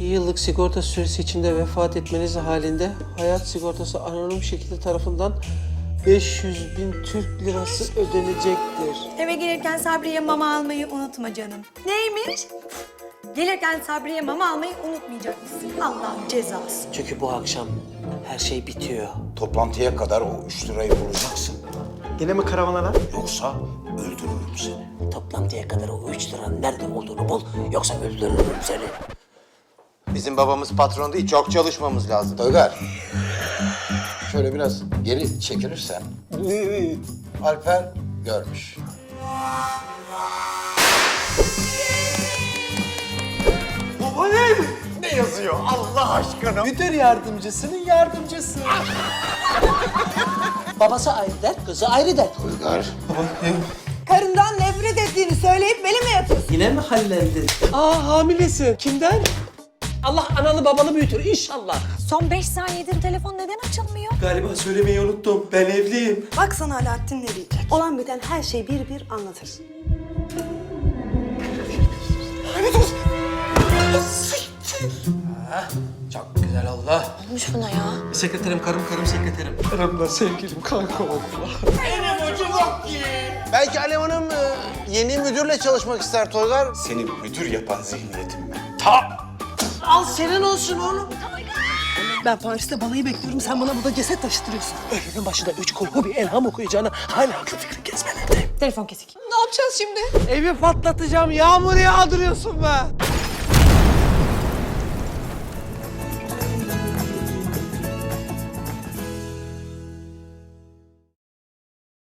Yıllık sigorta süresi içinde vefat etmeniz halinde hayat sigortası anonim şekilde tarafından 500 bin Türk lirası ödenecektir. Eve gelirken Sabriye mama almayı unutma canım. Neymiş? Gelirken Sabriye mama almayı unutmayacakmışsın. Allah'ın cezası. Çünkü bu akşam her şey bitiyor. Toplantıya kadar o üç lirayı bulacaksın. Yine mi karavana lan? Yoksa öldürürüm seni. Toplantıya kadar o 3 liranın nerede olduğunu bul yoksa öldürürüm seni. Bizim babamız patron değil, çok çalışmamız lazım. Toygar. Şöyle biraz geri çekilirsen. Alper görmüş. Baba ne? Ne yazıyor Allah aşkına? Müdür yardımcısının yardımcısı. Babası ayrı der, kızı ayrı der. Toygar. Karından nefret ettiğini söyleyip beni mi yatıyorsun? Yine mi hallendin? Aa hamilesin. Kimden? Allah analı babalı büyütür inşallah. Son beş saniyedir telefon neden açılmıyor? Galiba söylemeyi unuttum. Ben evliyim. Bak sana Alaaddin ne diyecek. Olan biten her şeyi bir bir anlatır. Çok güzel oldu. Olmuş buna ya. Sekreterim karım karım sekreterim. Karımla sevgilim kanka oldular. Belki Alev Hanım e, yeni müdürle çalışmak ister Toygar. Seni müdür yapan zihniyetim ben. Al senin olsun oğlum. Ben Paris'te balayı bekliyorum. Sen bana burada ceset taşıtırıyorsun. Ölünün başında üç kulu bir elham okuyacağına hala kötü fikri gezmelerdeyim. Telefon kesik. Ne yapacağız şimdi? Evi patlatacağım. Yağmur yağdırıyorsun be.